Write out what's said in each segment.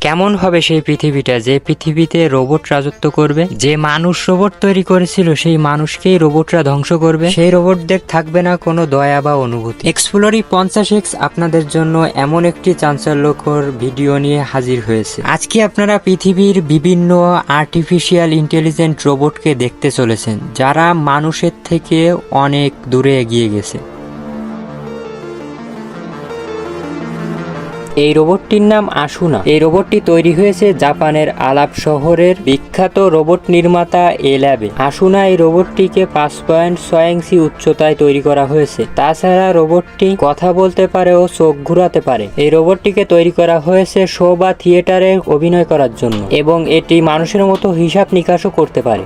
কেমন হবে সেই পৃথিবীটা? যে পৃথিবীতে রোবট রাজত্ব করবে, যে মানুষ রোবট তৈরি করেছিল, সেই মানুষকেই রোবটরা ধ্বংস করবে। সেই রোবটদের থাকবে না কোনো দয়া বা অনুভূতি। এক্সপ্লোরি পঞ্চাশ এক্স আপনাদের জন্য এমন একটি চাঞ্চল্যকর ভিডিও নিয়ে হাজির হয়েছে। আজকে আপনারা পৃথিবীর বিভিন্ন আর্টিফিশিয়াল ইন্টেলিজেন্ট রোবটকে দেখতে চলেছেন, যারা মানুষের থেকে অনেক দূরে এগিয়ে গেছে। এই রোবটটির নাম আশুনা। এই রোবটটি তৈরি হয়েছে জাপানের আলাপ শহরের বিখ্যাত রোবট নির্মাতা এ ল্যাবে আশুনা এই রোবটটিকে পাঁচ পয়েন্ট ছয় উচ্চতায় তৈরি করা হয়েছে। তাছাড়া রোবটটি কথা বলতে পারে ও চোখ ঘুরাতে পারে। এই রোবটটিকে তৈরি করা হয়েছে শো বা থিয়েটারে অভিনয় করার জন্য এবং এটি মানুষের মতো হিসাব নিকাশও করতে পারে।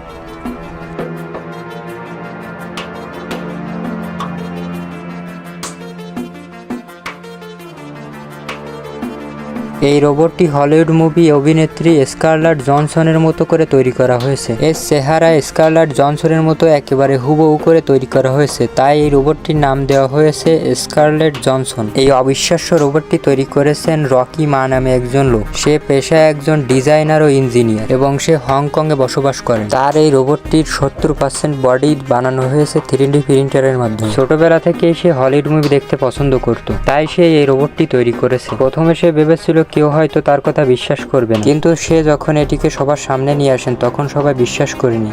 এই রোবটটি হলিউড মুভি অভিনেত্রী স্কারলাট জনসনের মতো করে তৈরি করা হয়েছে। এর চেহারা স্কারলাট জনসনের মতো একেবারে হুবহু করে তৈরি করা হয়েছে। তাই এই রোবটটির নাম দেওয়া হয়েছে স্কারলেট জনসন। এই অবিশ্বাস্য রোবটটি তৈরি করেছেন রকি মা নামে একজন লোক। সে পেশায় একজন ডিজাইনার ও ইঞ্জিনিয়ার এবং সে হংকং এ বসবাস করে তার এই রোবটটির সত্তর পার্সেন্ট বডি বানানো হয়েছে থ্রি ডি প্রিন্টারের মাধ্যমে। ছোটবেলা থেকে সে হলিউড মুভি দেখতে পছন্দ করত। তাই সে এই রোবটটি তৈরি করেছে। প্রথমে সে ভেবেছিল কেউ হয়তো তার কথা বিশ্বাস করবে না। কিন্তু সে যখন এটিকে সবার সামনে নিয়ে আসেন, তখন সবাই বিশ্বাস করেনি।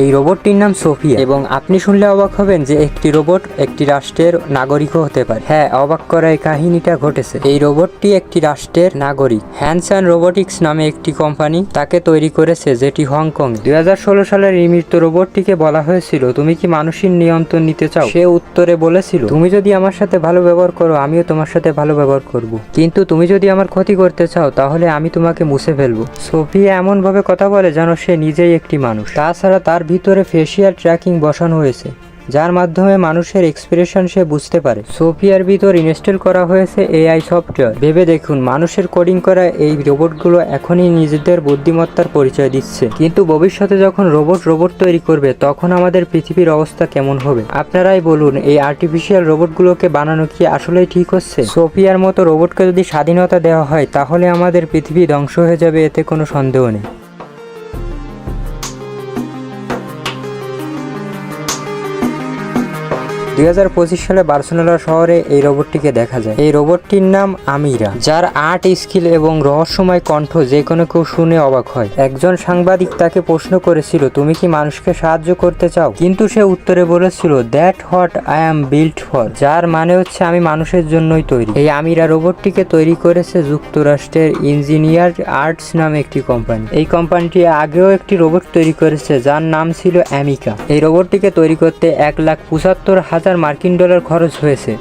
এই রোবটটির নাম সোফিয়া। এবং আপনি শুনলে অবাক হবেন যে একটি রোবট একটি রাষ্ট্রের নাগরিকও হতে পারে। হ্যাঁ অবাক করা এই কাহিনীটা ঘটেছে। এই রোবটটি একটি রাষ্ট্রের নাগরিক। হ্যান্ডসান রোবোটিক্স নামে একটি কোম্পানি তাকে তৈরি করেছে, যেটি হংকং দুই সালের এই মৃত্যু রোবটটিকে বলা হয়েছিল, তুমি কি মানুষের নিয়ন্ত্রণ নিতে চাও? সে উত্তরে বলেছিল, তুমি যদি আমার সাথে ভালো ব্যবহার করো, আমিও তোমার সাথে ভালো ব্যবহার করব। কিন্তু তুমি যদি আমার ক্ষতি করতে চাও, তাহলে আমি তোমাকে মুছে ফেলব। সোফিয়া এমন ভাবে কথা বলে যেন সে নিজেই একটি মানুষ। তাছাড়া তার ভিতরে ফেসিয়াল ট্র্যাকিং বসানো হয়েছে, যার মাধ্যমে মানুষের এক্সপ্রেশন সে বুঝতে পারে। সোফিয়ার ভিতর ইনস্টল করা হয়েছে এআই সফটওয়্যার ভেবে দেখুন, মানুষের কোডিং করা এই রোবটগুলো এখনই নিজেদের বুদ্ধিমত্তার পরিচয় দিচ্ছে। কিন্তু ভবিষ্যতে যখন রোবট রোবট তৈরি করবে, তখন আমাদের পৃথিবীর অবস্থা কেমন হবে? আপনারাই বলুন, এই আর্টিফিশিয়াল রোবটগুলোকে বানানো কি আসলেই ঠিক হচ্ছে? সোফিয়ার মতো রোবটকে যদি স্বাধীনতা দেওয়া হয়, তাহলে আমাদের পৃথিবী ধ্বংস হয়ে যাবে, এতে কোনো সন্দেহ নেই। দুই হাজার পঁচিশ সালে বার্সেলোনা শহরে এই রোবটটিকে দেখা যায়। এই রোবটটির নাম আমিরা, যার আর্ট স্কিল এবং রহস্যময় কণ্ঠ যে কোনো কেউ শুনে অবাক হয়। একজন সাংবাদিক তাকে প্রশ্ন করেছিল, তুমি কি মানুষকে সাহায্য করতে চাও? কিন্তু সে উত্তরে বলেছিল, that what I am built for, যার মানে হচ্ছে আমি মানুষের জন্যই তৈরি। এই আমিরা রোবটটিকে তৈরি করেছে যুক্তরাষ্ট্রের ইঞ্জিনিয়ার আর্টস নামে একটি কোম্পানি। এই কোম্পানিটি আগেও একটি রোবট তৈরি করেছে, যার নাম ছিল অ্যামিকা। এই রোবটটিকে তৈরি করতে এক লাখ পঁচাত্তর হাজার মার্কিন ডলার খরচ হয়েছে।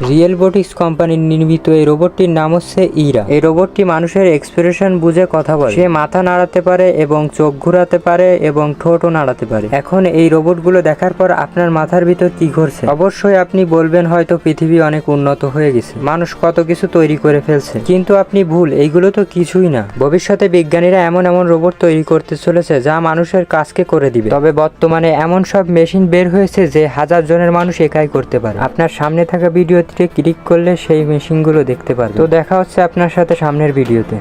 রিয়েল বোটিক্স কোম্পানির নির্মিত এই রোবটটির নাম হচ্ছে ইরা। এই রোবটটি মানুষের এক্সপ্রেশন বুঝে কথা বলে। সে মাথা নাড়াতে পারে এবং চোখ ঘুরাতে পারে এবং ঠোঁটও নাড়াতে পারে। এখন এই রোবটগুলো দেখার পর আপনার মাথার ভিতর কি ঘটছে অবশ্যই আপনি বলবেন হয়তো পৃথিবী অনেক উন্নত হয়ে গেছে। মানুষ কত কিছু তৈরি করে ফেলছে। কিন্তু আপনি ভুল, এইগুলো তো কিছুই না। ভবিষ্যতে বিজ্ঞানীরা এমন এমন রোবট তৈরি করতে চলেছে যা মানুষের কাজকে করে দিবে। তবে বর্তমানে এমন সব মেশিন বের হয়েছে যে হাজার জনের মানুষ একাই করতে পারে। আপনার সামনে থাকা ভিডিওতে ক্লিক করলে সেই মেশিনগুলো দেখতে পারবে। তো দেখা হচ্ছে আপনার সাথে সামনের ভিডিওতে